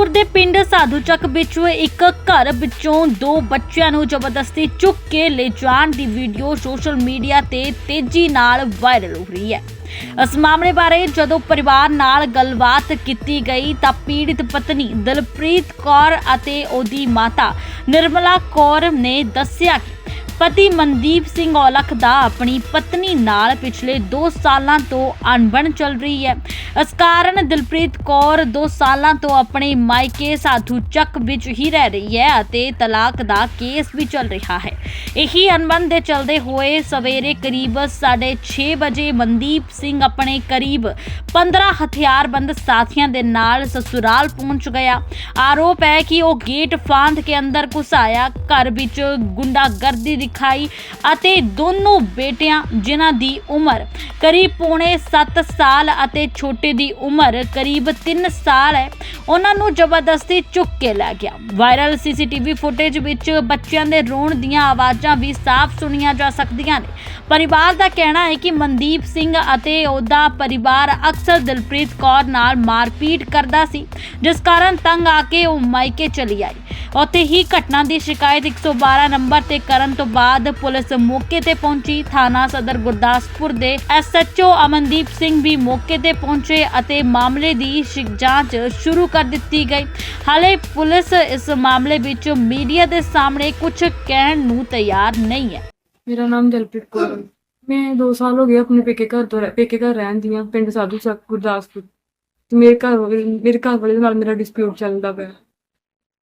ਗੁਰਦਾਸਪੁਰ ਦੇ ਪਿੰਡ ਸਾਧੂਚੱਕ ਵਿੱਚ ਇੱਕ ਘਰ ਵਿੱਚੋਂ ਦੋ ਬੱਚਿਆਂ ਨੂੰ ਜ਼ਬਰਦਸਤੀ ਚੁੱਕ ਕੇ ਲੈ ਜਾਣ ਦੀ ਵੀਡੀਓ ਸੋਸ਼ਲ ਮੀਡੀਆ ਤੇ ਤੇਜ਼ੀ ਨਾਲ ਵਾਇਰਲ ਹੋ ਰਹੀ ਹੈ। ਇਸ ਮਾਮਲੇ ਬਾਰੇ ਜਦੋਂ ਪਰਿਵਾਰ ਨਾਲ ਗੱਲਬਾਤ ਕੀਤੀ ਗਈ ਤਾਂ ਪੀੜਿਤ ਪਤਨੀ ਦਲਪ੍ਰੀਤ ਕੌਰ ਅਤੇ ਉਹਦੀ ਮਾਤਾ ਨਿਰਮਲਾ ਕੌਰ ਨੇ ਦੱਸਿਆ ਕਿ ਪਤੀ ਮਨਦੀਪ ਸਿੰਘ ਔਲਖ ਦਾ ਆਪਣੀ ਪਤਨੀ ਨਾਲ ਪਿਛਲੇ 2 ਸਾਲਾਂ ਤੋਂ ਅਣਬਣ ਚੱਲ ਰਹੀ ਹੈ। ਇਸ ਕਾਰਨ ਦਿਲਪ੍ਰੀਤ ਕੌਰ 2 ਸਾਲਾਂ ਤੋਂ ਆਪਣੇ ਮਾਇਕੇ ਸਾਧੂ ਚੱਕ ਵਿੱਚ ਹੀ ਰਹਿ ਰਹੀ ਹੈ ਅਤੇ ਤਲਾਕ ਦਾ ਕੇਸ ਵੀ ਚੱਲ ਰਿਹਾ ਹੈ। ਇਹੀ ਅਣਬਣ ਦੇ ਚੱਲਦੇ ਹੋਏ ਸਵੇਰੇ ਕਰੀਬ 6:30 ਵਜੇ ਮਨਦੀਪ ਸਿੰਘ ਆਪਣੇ ਕਰੀਬ 15 ਹਥਿਆਰਬੰਦ ਸਾਥੀਆਂ ਦੇ ਨਾਲ ਸਸੁਰਾਲ ਪਹੁੰਚ ਗਿਆ। ਆਰੋਪ ਹੈ ਕਿ ਉਹ ਗੇਟ ਫਾਂਦ ਕੇ ਅੰਦਰ ਘੁਸਾਇਆ, ਘਰ ਵਿੱਚ ਗੁੰਡਾਗਰਦੀ ਦੀ ਦਿਖਾਈ ਅਤੇ ਦੋਨੋਂ ਬੇਟਿਆਂ ਜਿਨ੍ਹਾਂ ਦੀ ਉਮਰ ਕਰੀਬ ਪੌਣੇ 7 ਸਾਲ ਅਤੇ ਛੋਟੇ ਦੀ ਉਮਰ ਕਰੀਬ 3 ਸਾਲ ਹੈ, ਉਹਨਾਂ ਨੂੰ ਜ਼ਬਰਦਸਤੀ ਚੁੱਕ ਕੇ ਲੈ ਗਿਆ। ਵਾਇਰਲ ਸੀਸੀਟੀਵੀ ਫੁਟੇਜ ਵਿੱਚ ਬੱਚਿਆਂ ਦੇ ਰੋਣ ਦੀਆਂ ਆਵਾਜ਼ਾਂ ਵੀ ਸਾਫ਼ ਸੁਣੀਆਂ ਜਾ ਸਕਦੀਆਂ ਨੇ। ਪਰਿਵਾਰ ਦਾ ਕਹਿਣਾ ਹੈ ਕਿ ਮਨਦੀਪ ਸਿੰਘ ਅਤੇ ਉਹਦਾ ਪਰਿਵਾਰ ਅਕਸਰ ਦਿਲਪ੍ਰੀਤ ਕੌਰ ਨਾਲ ਮਾਰਪੀਟ ਕਰਦਾ ਸੀ, ਜਿਸ ਕਾਰਨ ਤੰਗ ਆ ਕੇ ਉਹ ਮਾਇਕੇ ਚਲੀ ਆਈ। ਉੱਥੇ ਹੀ ਘਟਨਾ ਦੀ ਸ਼ਿਕਾਇਤ 112 ਨੰਬਰ ਤੇ ਕਰਨ ਤੋਂ ਬਾਅਦ ਪੁਲਿਸ ਮੌਕੇ ਤੇ ਪਹੁੰਚੀ। ਥਾਣਾ ਸਦਰ ਗੁਰਦਾਸਪੁਰ ਦੇ ਐਸਐਚਓ ਅਮਨਦੀਪ ਸਿੰਘ ਵੀ ਮੌਕੇ ਤੇ ਪਹੁੰਚੇ ਅਤੇ ਮਾਮਲੇ ਦੀ ਜਾਂਚ ਸ਼ੁਰੂ ਕਰ ਦਿੱਤੀ ਗਈ। ਹਾਲੇ ਪੁਲਿਸ ਇਸ ਮਾਮਲੇ ਵਿੱਚ ਮੀਡੀਆ ਦੇ ਸਾਹਮਣੇ ਕੁਝ ਕਹਿਣ ਨੂੰ ਤਿਆਰ ਨਹੀਂ ਹੈ। ਮੇਰਾ ਨਾਮ ਦਿਲਪ੍ਰੀਤ ਕੌਰ ਹੈ। ਮੈਂ 2 ਸਾਲ ਹੋ ਗਏ ਆਪਣੇ ਪੇਕੇ ਘਰ ਤੋਂ ਰਹਿ- ਪੇਕੇ ਘਰ ਰਹਿੰਦੀ ਹਾਂ ਪਿੰਡ ਸਾਧੂ ਚੱਕ ਗੁਰਦਾਸਪੁਰ। ਤੇ ਮੇਰੇ ਘਰ ਵਾਲੇ ਮੇਰੇ ਘਰ ਵਾਲੇ ਦੇ ਨਾਲ ਮੇਰਾ ਡਿਸਪਿਊਟ ਚੱਲਦਾ ਪਿਆ।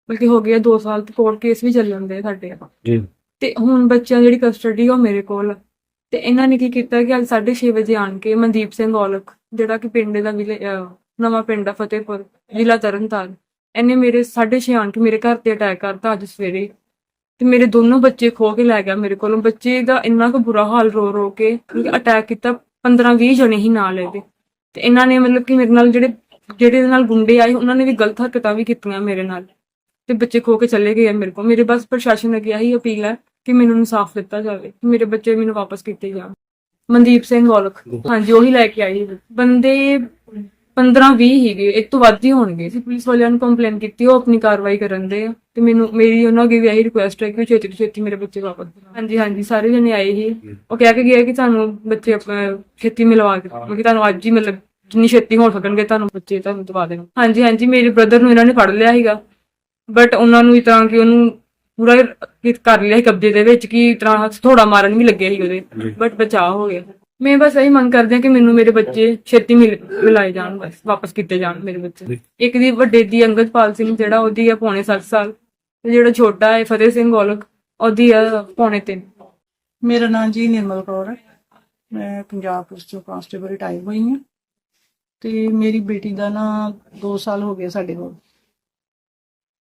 ਬਲਕਿ ਹੋ ਗਿਆ 2 ਸਾਲ ਤੇ ਕੋਰਟ ਕੇਸ ਵੀ ਚੱਲ ਜਾਂਦੇ ਆ ਸਾਡੇ। ਜੀ। ਤੇ ਹੁਣ ਬੱਚਿਆਂ ਦੀ ਜਿਹੜੀ ਕਸਟਡੀ ਉਹ ਮੇਰੇ ਕੋਲ ਤੇ ਇਹਨਾਂ ਨੇ ਕੀ ਕੀਤਾ ਕਿ ਅੱਜ 6:30 ਵਜੇ ਆਣ ਕੇ ਮਨਦੀਪ ਸਿੰਘ ਔਲਖ, ਜਿਹੜਾ ਕਿ ਪਿੰਡ ਦਾ ਵਿਲੇ, ਅਹ ਨਵਾਂ ਪਿੰਡ ਆ ਫਤਿਹਪੁਰ, ਜ਼ਿਲ੍ਹਾ ਤਰਨਤਾਰਨ, ਇਹਨੇ ਮੇਰੇ 6:30 ਆਣ ਕੇ ਮੇਰੇ ਘਰ ਤੇ ਅਟੈਕ ਕਰਤਾ ਅੱਜ ਸਵੇਰੇ। ਤੇ ਮੇਰੇ ਦੋਨੋਂ ਬੱਚੇ ਖੋ ਕੇ ਲੈ ਗਿਆ ਮੇਰੇ ਕੋਲੋਂ। ਬੱਚੇ ਦਾ ਇੰਨਾ ਕੁ ਬੁਰਾ ਹਾਲ ਰੋ ਰੋ ਕੇ ਅਟੈਕ ਕੀਤਾ 15 20 ਜਣੇ ਹੀ ਨਾਲ ਇਹਦੇ। ਤੇ ਇਹਨਾਂ ਨੇ ਮਤਲਬ ਕਿ ਮੇਰੇ ਨਾਲ ਜਿਹੜੇ ਜਿਹੜੇ ਇਹਦੇ ਨਾਲ ਗੁੰਡੇ ਆਏ, ਉਹਨਾਂ ਨੇ ਵੀ ਗਲਤ ਹਰਕਤਾਂ ਵੀ ਕੀਤੀਆਂ ਮੇਰੇ ਨਾਲ। ਤੇ ਬੱਚੇ ਖੋ ਕੇ ਚਲੇ ਗਏ ਆ ਮੇਰੇ ਕੋਲ। ਮੇਰੇ ਬਸ ਪ੍ਰਸ਼ਾਸਨ ਅੱਗੇ ਆਹੀ ਅਪੀਲ ਹੈ ਕਿ ਮੈਨੂੰ ਇਨਸਾਫ ਦਿੱਤਾ ਜਾਵੇ ਮੇਰੇ ਬੱਚੇ ਮੈਨੂੰ ਵਾਪਸ ਕੀਤੇ ਜਾਣ। ਮਨਦੀਪ ਸਿੰਘ ਔਲਖ। ਹਾਂਜੀ ਉਹੀ ਲੈ ਕੇ ਆਈ। ਬੰਦੇ 15 20 ਹੀਗੇ ਇੱਕ ਤੋਂ ਵੱਧ ਹੀ ਹੋਣਗੇ। ਸੀ ਪੁਲਿਸ ਵਾਲਿਆਂ ਨੂੰ ਕੰਪਲੇਨ ਕੀਤੀ ਉਹ ਆਪਣੀ ਕਾਰਵਾਈ ਕਰਨ ਦੇ ਤੇ ਮੈਨੂੰ ਮੇਰੀ ਉਹਨਾਂ ਅੱਗੇ ਵੀ ਇਹੀ ਰਿਕੁਐਸਟ ਹੈ ਕਿ ਛੇਤੀ ਤੋਂ ਛੇਤੀ ਮੇਰੇ ਬੱਚੇ ਵਾਪਸ ਹਾਂਜੀ ਹਾਂਜੀ ਸਾਰੇ ਜਣੇ ਆਏ ਹੀ। ਉਹ ਕਹਿ ਕੇ ਗਏ ਕਿ ਤੁਹਾਨੂੰ ਬੱਚੇ ਅਹ, ਛੇਤੀ ਮਿਲਵਾ ਕੇ ਕਿ ਤੁਹਾਨੂੰ ਅੱਜ ਹੀ ਮਤਲਬ ਜਿੰਨੀ ਛੇਤੀ ਹੋ ਸਕਣਗੇ ਤੁਹਾਨੂੰ ਬੱਚੇ ਤੁਹਾਨੂੰ ਦਵਾ ਦੇਣ ਹਾਂਜੀ ਹਾਂਜੀ ਮੇਰੇ ਬ੍ਰਦਰ ਨੂੰ ਇਹਨਾਂ ਨੇ ਫੜ ਲਿਆ ਸੀਗਾ। ਬਟ ਉਹਨਾਂ ਨੂੰ ਇਸ ਤਰ੍ਹਾਂ ਕਿ ਉਹਨੂੰ ਪੂਰਾ ਹੀ ਕਰ ਲਿਆ ਸੀ ਕਬਜ਼ੇ ਦੇ ਵਿੱਚ ਕਿ ਤਰ੍ਹਾਂ ਥੋੜਾ ਮਾਰਨ ਵੀ ਲੱਗਿਆ ਸੀ ਉਹਦੇ। ਬਟ ਬਚਾਅ ਹੋ ਗਿਆ। ਮੈਂ ਬਸ ਇਹੀ ਮੰਗ ਕਰਦੀ ਹਾਂ ਕਿ ਮੈਨੂੰ ਮੇਰੇ ਬੱਚੇ ਛੇਤੀ ਮਿਲ ਮਿਲਾਏ ਜਾਣ ਬਸ ਵਾਪਸ ਕੀਤੇ ਜਾਣ ਮੇਰੇ ਬੱਚੇ। ਇੱਕ ਦੀ ਵੱਡੇ ਦੀ ਅੰਗਦਪਾਲ ਸਿੰਘ ਜਿਹੜਾ ਉਹਦੀ ਆ ਪੌਣੇ 7 ਸਾਲ ਤੇ ਜਿਹੜਾ ਛੋਟਾ ਹੈ ਫਤਿਹ ਸਿੰਘ ਗੋਲਕ ਉਹਦੀ ਆ ਪੌਣੇ 3 ਮੇਰਾ ਨਾਮ ਜੀ ਨਿਰਮਲ ਕੌਰ ਹੈ। ਮੈਂ ਪੰਜਾਬ ਪੁਲਿਸ ਤੋਂ ਕਾਂਸਟੇਬਲ ਰਿਟਾਇਰ ਹੋਈ ਹਾਂ। ਤੇ ਮੇਰੀ ਬੇਟੀ ਦਾ ਨਾ 2 ਸਾਲ ਹੋ ਗਏ ਸਾਡੇ ਕੋਲ।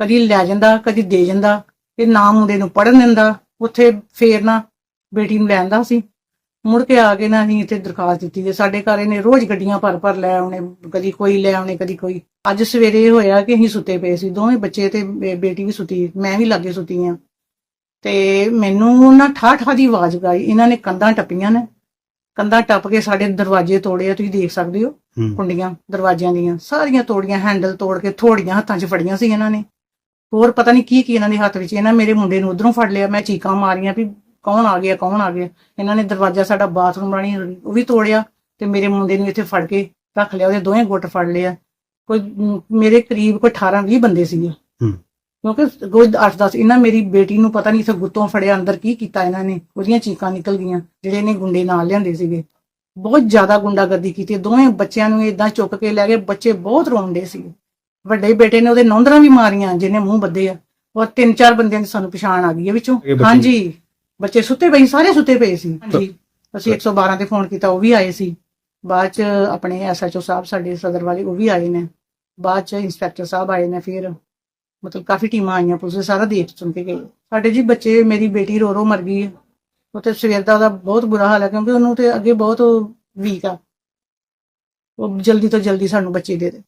ਕਦੀ ਲੈ ਜਾਂਦਾ ਕਦੀ ਦੇ ਜਾਂਦਾ ਇਹ ਨਾ ਮੁੰਡੇ ਨੂੰ ਪੜਨ ਦਿੰਦਾ। ਉੱਥੇ ਫੇਰ ਨਾ ਬੇਟੀ ਨੂੰ ਲੈਂਦਾ ਸੀ। ਮੁੜ ਕੇ ਆ ਕੇ ਨਾ ਅਸੀਂ ਇੱਥੇ ਦਰਖਾਸਤ ਦਿੱਤੀ ਤੇ ਸਾਡੇ ਘਰ ਇਹਨੇ ਰੋਜ਼ ਗੱਡੀਆਂ ਭਰ ਭਰ ਲੈ ਆਉਣੇ ਕਦੀ ਕੋਈ ਲੈ ਆਉਣੇ ਕਦੀ ਕੋਈ। ਅੱਜ ਸਵੇਰੇ ਇਹ ਹੋਇਆ ਕਿ ਅਸੀਂ ਸੁੱਤੇ ਪਏ ਸੀ। ਦੋਵੇਂ ਬੱਚੇ ਤੇ ਬੇਟੀ ਵੀ ਸੁੱਤੀ ਮੈਂ ਵੀ ਲਾਗੇ ਸੁੱਤੀ ਆ ਤੇ ਮੈਨੂੰ ਨਾ ਠਾ ਠਾ ਦੀ ਆਵਾਜ਼ ਗਾਈ ਇਹਨਾਂ ਨੇ ਕੰਧਾਂ ਟੱਪੀਆਂ ਨੇ। ਕੰਧਾਂ ਟੱਪ ਕੇ ਸਾਡੇ ਦਰਵਾਜ਼ੇ ਤੋੜੇ ਆ ਤੁਸੀਂ ਦੇਖ ਸਕਦੇ ਹੂੰ। ਕੁੰਡੀਆਂ ਦਰਵਾਜ਼ਿਆਂ ਦੀਆਂ। ਸਾਰੀਆਂ ਤੋੜੀਆਂ ਹੈਂਡਲ ਤੋੜ ਕੇ ਥੋੜੀਆਂ ਹੱਥਾਂ 'ਚ ਫੜੀਆਂ ਸੀ ਇਹਨਾਂ ਨੇ। ਹੋਰ ਪਤਾ ਨਹੀਂ ਕੀ ਕੀ ਇਹਨਾਂ ਦੇ ਹੱਥ ਵਿੱਚ। ਇਹਨਾਂ ਮੇਰੇ ਮੁੰਡੇ ਨੂੰ ਉਧਰੋਂ ਫੜ ਲਿਆ। ਮੈਂ ਚੀਕਾਂ ਮਾਰੀਆਂ ਵੀ ਕੌਣ ਆ ਗਿਆ ਕੌਣ ਆ ਗਿਆ? ਇਹਨਾਂ ਨੇ ਦਰਵਾਜ਼ਾ ਸਾਡਾ ਬਾਥਰੂਮ ਰਾਣੀ ਉਹ ਵੀ ਤੋੜਿਆ ਤੇ ਮੇਰੇ ਮੁੰਡੇ ਨੂੰ ਇੱਥੇ ਫੜ ਕੇ ਰੱਖ ਲਿਆ। ਉਹਦੇ ਦੋਵੇਂ ਗੁੱਟ ਫੜ ਲਿਆ ਕੋਈ ਮੇਰੇ ਕਰੀਬ ਕੋਈ 18 20 ਬੰਦੇ ਸੀਗੇ। ਕਿਉਂਕਿ ਕੋਈ 8-10 ਇਹਨਾਂ ਮੇਰੀ ਬੇਟੀ ਨੂੰ ਪਤਾ ਨਹੀਂ ਸੀ ਗੁੱਤੋਂ ਫੜਿਆ ਅੰਦਰ ਕੀ ਕੀਤਾ ਇਹਨਾਂ ਨੇ। ਉਹਦੀਆਂ ਚੀਕਾਂ ਨਿਕਲ ਗਈਆਂ ਜਿਹੜੇ ਨੇ ਗੁੰਡੇ ਨਾਲ ਲਿਆਂਦੇ ਸੀਗੇ। ਬਹੁਤ ਜ਼ਿਆਦਾ ਗੁੰਡਾਗਰਦੀ ਕੀਤੀ। ਦੋਵੇਂ ਬੱਚਿਆਂ ਨੂੰ ਇਦਾਂ ਚੁੱਕ ਕੇ ਲੈ ਗਏ। ਬੱਚੇ ਬਹੁਤ ਰੋਂਦੇ ਸੀ ਵੱਡੇ ਬੇਟੇ ਨੇ ਉਹਦੇ ਨੌਂਦਰਾਂ ਵੀ ਮਾਰੀਆਂ ਜਿਹਨੇ ਮੂੰਹ ਬੱਦੇ ਆ। ਔਰ ਤਿੰਨ ਚਾਰ ਬੰਦਿਆਂ ਦੀ ਸਾਨੂੰ ਪਛਾਣ ਆ ਗਈ ਹੈ ਵਿੱਚੋਂ। ਇਹ ਬੱਚੇ- ਹਾਂਜੀ। ਬੱਚੇ ਸੁੱਤੇ ਪਏ ਸੀ, ਸਾਰੇ ਸੁੱਤੇ ਪਏ ਸੀ। ਹਾਂਜੀ। ਅਸੀਂ 112 ਤੇ ਫੋਨ ਕੀਤਾ ਉਹ ਵੀ ਆਏ ਸੀ। ਬਾਅਦ ਚ ਆਪਣੇ ਐਸਐਚਓ ਸਾਹਿਬ ਸਾਡੇ ਸਦਰ ਵਾਲੇ ਉਹ ਵੀ ਆਏ ਨੇ। ਬਾਅਦ ਚ ਇੰਸਪੈਕਟਰ ਸਾਹਿਬ ਆਏ ਨੇ ਫਿਰ। ਮਤਲਬ ਕਾਫੀ ਟੀਮਾਂ ਆਈਆਂ ਪੁਲਿਸ ਦੇ ਸਾਰਾ ਦੇਖ ਸੁਣ ਕੇ ਗਏ। ਸਾਡੇ ਜੀ ਬੱਚੇ ਮੇਰੀ ਬੇਟੀ ਰੋ ਰੋ ਮਰ ਗਈ ਹੈ ਉਹ ਤੇ ਸਵੇਰ ਦਾ ਉਹਦਾ ਬਹੁਤ ਬੁਰਾ ਹਾਲ ਹੈ ਕਿਉਂਕਿ ਉਹਨੂੰ ਤੇ ਅੱਗੇ ਬਹੁਤ ਵੀਕ ਆ। ਉਹ ਜਲਦੀ ਤੋਂ ਜਲਦੀ ਸਾਨੂੰ ਬੱਚੇ ਦੇ ਦੇ।